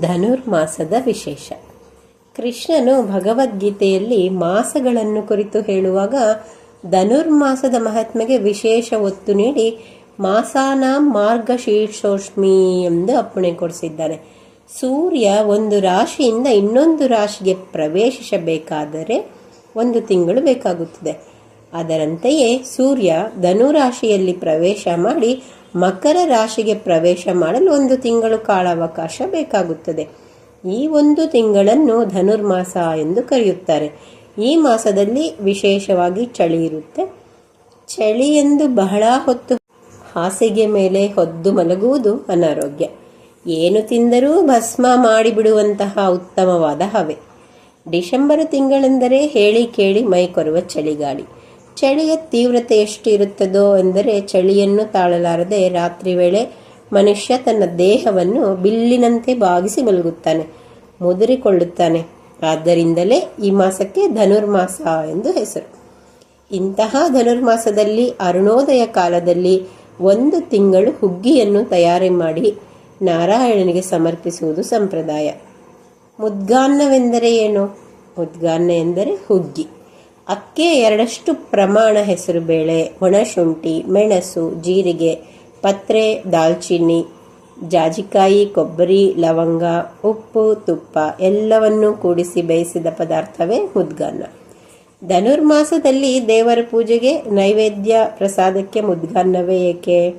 ಧನುರ್ಮಾಸದ ವಿಶೇಷ. ಕೃಷ್ಣನು ಭಗವದ್ಗೀತೆಯಲ್ಲಿ ಮಾಸಗಳನ್ನು ಕುರಿತು ಹೇಳುವಾಗ ಧನುರ್ಮಾಸದ ಮಹಾತ್ಮೆಗೆ ವಿಶೇಷ ಒತ್ತು ನೀಡಿ ಮಾಸಾನ ಮಾರ್ಗಶೀರ್ಷೋಷ್ಮಿ ಎಂದು ಅಪ್ಪಣೆ ಕೊಡಿಸಿದ್ದಾನೆ ಸೂರ್ಯ ಒಂದು ರಾಶಿಯಿಂದ ಇನ್ನೊಂದು ರಾಶಿಗೆ ಪ್ರವೇಶಿಸಬೇಕಾದರೆ ಒಂದು ತಿಂಗಳು ಬೇಕಾಗುತ್ತದೆ. ಅದರಂತೆಯೇ ಸೂರ್ಯ ಧನುರಾಶಿಯಲ್ಲಿ ಪ್ರವೇಶ ಮಾಡಿ ಮಕರ ರಾಶಿಗೆ ಪ್ರವೇಶ ಮಾಡಲು ಒಂದು ತಿಂಗಳು ಕಾಲಾವಕಾಶ ಬೇಕಾಗುತ್ತದೆ. ಈ ಒಂದು ತಿಂಗಳನ್ನು ಧನುರ್ಮಾಸ ಎಂದು ಕರೆಯುತ್ತಾರೆ. ಈ ಮಾಸದಲ್ಲಿ ವಿಶೇಷವಾಗಿ ಚಳಿ ಇರುತ್ತೆ. ಚಳಿ ಎಂದು ಬಹಳ ಹೊತ್ತು ಹಾಸಿಗೆ ಮೇಲೆ ಹೊದ್ದು ಮಲಗುವುದು ಅನಾರೋಗ್ಯ. ಏನು ತಿಂದರೂ ಭಸ್ಮ ಮಾಡಿಬಿಡುವಂತಹ ಉತ್ತಮವಾದ ಹವೆ. ಡಿಸೆಂಬರ್ ತಿಂಗಳೆಂದರೆ ಹೇಳಿ ಕೇಳಿ ಮೈ ಕೊರುವ ಚಳಿಗಾಳಿ. ಚಳಿಯ ತೀವ್ರತೆ ಎಷ್ಟು ಇರುತ್ತದೋ ಎಂದರೆ ಚಳಿಯನ್ನು ತಾಳಲಾರದೆ ರಾತ್ರಿ ವೇಳೆ ಮನುಷ್ಯ ತನ್ನ ದೇಹವನ್ನು ಬಿಲ್ಲಿನಂತೆ ಬಾಗಿಸಿ ಮಲಗುತ್ತಾನೆ, ಮುದುರಿಕೊಳ್ಳುತ್ತಾನೆ. ಆದ್ದರಿಂದಲೇ ಈ ಮಾಸಕ್ಕೆ ಧನುರ್ಮಾಸ ಎಂದು ಹೆಸರು. ಇಂತಹ ಧನುರ್ಮಾಸದಲ್ಲಿ ಅರುಣೋದಯ ಕಾಲದಲ್ಲಿ ಒಂದು ತಿಂಗಳು ಹುಗ್ಗಿಯನ್ನು ತಯಾರಿ ಮಾಡಿ ನಾರಾಯಣನಿಗೆ ಸಮರ್ಪಿಸುವುದು ಸಂಪ್ರದಾಯ. ಮುದ್ಗಾನ್ನವೆಂದರೆ ಏನು? ಮುದ್ಗಾನ್ನ ಎಂದರೆ ಹುಗ್ಗಿ. ಅಕ್ಕೆ ಎರಡಷ್ಟು ಪ್ರಮಾಣ ಹೆಸರು ಬೇಳೆ ಒಣಶುಂಠಿ ಮೆಣಸು, ಜೀರಿಗೆ, ಪತ್ರೆ, ದಾಲ್ಚಿನ್ನಿ, ಜಾಜಿಕಾಯಿ, ಕೊಬ್ಬರಿ, ಲವಂಗ, ಉಪ್ಪು, ತುಪ್ಪ ಎಲ್ಲವನ್ನೂ ಕೂಡಿಸಿ ಬೇಯಿಸಿದ ಪದಾರ್ಥವೇ ಮುದ್ಗಾನ ಧನುರ್ಮಾಸದಲ್ಲಿ ದೇವರ ಪೂಜೆಗೆ ನೈವೇದ್ಯ ಪ್ರಸಾದಕ್ಕೆ ಮುದ್ಗಾನ್ನವೇ ಏಕೆ?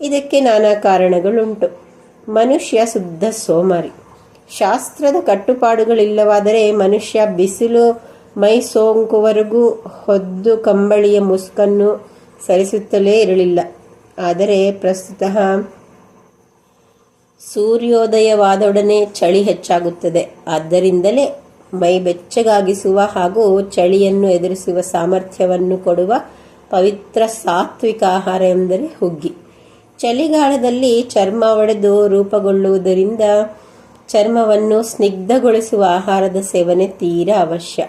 ಇದಕ್ಕೆ ನಾನಾ ಕಾರಣಗಳುಂಟು. ಮನುಷ್ಯ ಶುದ್ಧ ಸೋಮಾರಿ. ಶಾಸ್ತ್ರದ ಕಟ್ಟುಪಾಡುಗಳಿಲ್ಲವಾದರೆ ಮನುಷ್ಯ ಬಿಸಿಲು ಮೈ ಸೋಂಕುವರೆಗೂ ಹೊದ್ದು ಕಂಬಳಿಯ ಮುಸ್ಕನ್ನು ಸರಿಸುತ್ತಲೇ ಇರಲಿಲ್ಲ. ಆದರೆ ಪ್ರಸ್ತುತ ಸೂರ್ಯೋದಯವಾದೊಡನೆ ಚಳಿ ಹೆಚ್ಚಾಗುತ್ತದೆ. ಆದ್ದರಿಂದಲೇ ಮೈ ಬೆಚ್ಚಗಾಗಿಸುವ ಹಾಗೂ ಚಳಿಯನ್ನು ಎದುರಿಸುವ ಸಾಮರ್ಥ್ಯವನ್ನು ಕೊಡುವ ಪವಿತ್ರ ಸಾತ್ವಿಕ ಆಹಾರ ಎಂದರೆ ಹುಗ್ಗಿ. ಚಳಿಗಾಲದಲ್ಲಿ ಚರ್ಮ ಒಡೆದು ರೂಪುಗೊಳ್ಳುವುದರಿಂದ ಚರ್ಮವನ್ನು ಸ್ನಿಗ್ಧಗೊಳಿಸುವ ಆಹಾರದ ಸೇವನೆ ತೀರಾ ಅವಶ್ಯ.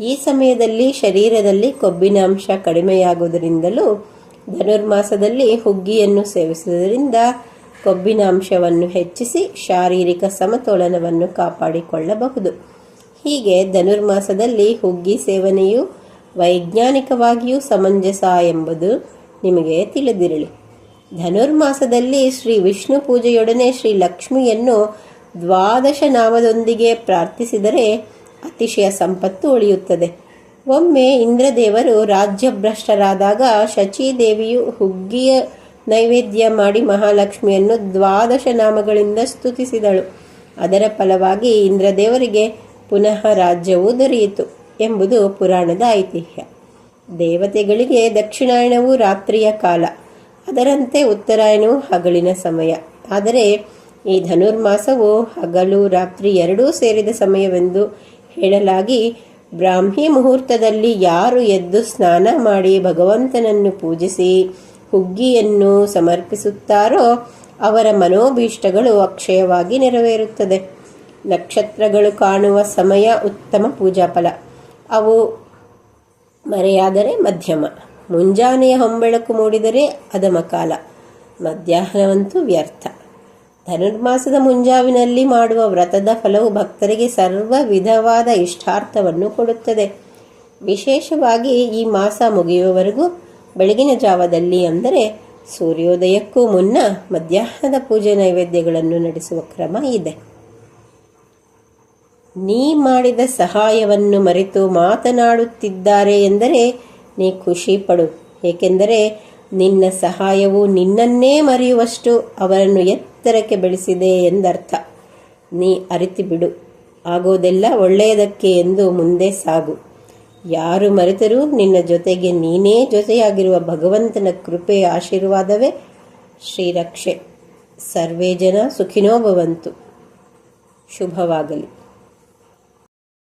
ಈ ಸಮಯದಲ್ಲಿ ಶರೀರದಲ್ಲಿ ಕೊಬ್ಬಿನ ಅಂಶ ಕಡಿಮೆಯಾಗುವುದರಿಂದಲೂ ಧನುರ್ಮಾಸದಲ್ಲಿ ಹುಗ್ಗಿಯನ್ನು ಸೇವಿಸುವುದರಿಂದ ಕೊಬ್ಬಿನ ಅಂಶವನ್ನು ಹೆಚ್ಚಿಸಿ ಶಾರೀರಿಕ ಸಮತೋಲನವನ್ನು ಕಾಪಾಡಿಕೊಳ್ಳಬಹುದು. ಹೀಗೆ ಧನುರ್ಮಾಸದಲ್ಲಿ ಹುಗ್ಗಿ ಸೇವನೆಯು ವೈಜ್ಞಾನಿಕವಾಗಿಯೂ ಸಮಂಜಸ ಎಂಬುದು ನಿಮಗೆ ತಿಳಿದಿರಲಿ. ಧನುರ್ಮಾಸದಲ್ಲಿ ಶ್ರೀ ವಿಷ್ಣು ಪೂಜೆಯೊಡನೆ ಶ್ರೀ ಲಕ್ಷ್ಮಿಯನ್ನು ದ್ವಾದಶ ನಾಮದೊಂದಿಗೆ ಪ್ರಾರ್ಥಿಸಿದರೆ ಅತಿಶಯ ಸಂಪತ್ತು ಉಳಿಯುತ್ತದೆ. ಒಮ್ಮೆ ಇಂದ್ರದೇವರು ರಾಜ್ಯಭ್ರಷ್ಟರಾದಾಗ ಶಚೀದೇವಿಯು ಹುಗ್ಗಿಯ ನೈವೇದ್ಯ ಮಾಡಿ ಮಹಾಲಕ್ಷ್ಮಿಯನ್ನು ದ್ವಾದಶ ನಾಮಗಳಿಂದ ಸ್ತುತಿಸಿದಳು. ಅದರ ಫಲವಾಗಿ ಇಂದ್ರದೇವರಿಗೆ ಪುನಃ ರಾಜ್ಯವೂ ದೊರೆಯಿತು ಎಂಬುದು ಪುರಾಣದ ಐತಿಹ್ಯ. ದೇವತೆಗಳಿಗೆ ದಕ್ಷಿಣಾಯಣವು ರಾತ್ರಿಯ ಕಾಲ, ಅದರಂತೆ ಉತ್ತರಾಯಣವು ಹಗಲಿನ ಸಮಯ. ಆದರೆ ಈ ಧನುರ್ಮಾಸವು ಹಗಲು ರಾತ್ರಿ ಎರಡೂ ಸೇರಿದ ಸಮಯವೆಂದು ಹೇಳಲಾಗಿ, ಬ್ರಾಹ್ಮಿ ಮುಹೂರ್ತದಲ್ಲಿ ಯಾರು ಎದ್ದು ಸ್ನಾನ ಮಾಡಿ ಭಗವಂತನನ್ನು ಪೂಜಿಸಿ ಹುಗ್ಗಿಯನ್ನು ಸಮರ್ಪಿಸುತ್ತಾರೋ, ಅವರ ಮನೋಭೀಷ್ಟಗಳು ಅಕ್ಷಯವಾಗಿ ನೆರವೇರುತ್ತದೆ. ನಕ್ಷತ್ರಗಳು ಕಾಣುವ ಸಮಯ ಉತ್ತಮ ಪೂಜಾ ಫಲ ಅವು ಮರೆಯಾದರೆ ಮಧ್ಯಮ. ಮುಂಜಾನೆಯ ಹೊಂಬೆಳಕು ಮೂಡಿದರೆ ಅದಮ ಕಾಲ ಮಧ್ಯಾಹ್ನವಂತೂ ವ್ಯರ್ಥ. ಧನುರ್ಮಾಸದ ಮುಂಜಾವಿನಲ್ಲಿ ಮಾಡುವ ವ್ರತದ ಫಲವು ಭಕ್ತರಿಗೆ ಸರ್ವ ವಿಧವಾದ ಇಷ್ಟಾರ್ಥವನ್ನು ಕೊಡುತ್ತದೆ. ವಿಶೇಷವಾಗಿ ಈ ಮಾಸ ಮುಗಿಯುವವರೆಗೂ ಬೆಳಗಿನ ಜಾವದಲ್ಲಿ ಅಂದರೆ ಸೂರ್ಯೋದಯಕ್ಕೂ ಮುನ್ನ ಮಧ್ಯಾಹ್ನದ ಪೂಜೆ ನೈವೇದ್ಯಗಳನ್ನು ನಡೆಸುವ ಕ್ರಮ ಇದೆ. ನೀ ಮಾಡಿದ ಸಹಾಯವನ್ನು ಮರೆತು ಮಾತನಾಡುತ್ತಿದ್ದಾರೆ ಎಂದರೆ ನೀ ಖುಷಿ ಪಡು. ಏಕೆಂದರೆ ನಿನ್ನ ಸಹಾಯವು ನಿನ್ನನ್ನೇ ಮರೆಯುವಷ್ಟು ಅವರನ್ನು ಎತ್ತರಕ್ಕೆ ಬೆಳೆಸಿದೆ ಎಂದರ್ಥ. ನೀ ಅರಿತು ಬಿಡು. ಆಗೋದೆಲ್ಲ ಒಳ್ಳೆಯದಕ್ಕೆ ಎಂದು ಮುಂದೆ ಸಾಗು. ಯಾರು ಮರೆತರೂ ನಿನ್ನ ಜೊತೆಗೆ ನೀನೇ ಜೊತೆಯಾಗಿರುವ ಭಗವಂತನ ಕೃಪೆ ಆಶೀರ್ವಾದವೇ ಶ್ರೀರಕ್ಷೆ. ಸರ್ವೇ ಜನ ಸುಖಿನೋ ಭವಂತು. ಶುಭವಾಗಲಿ.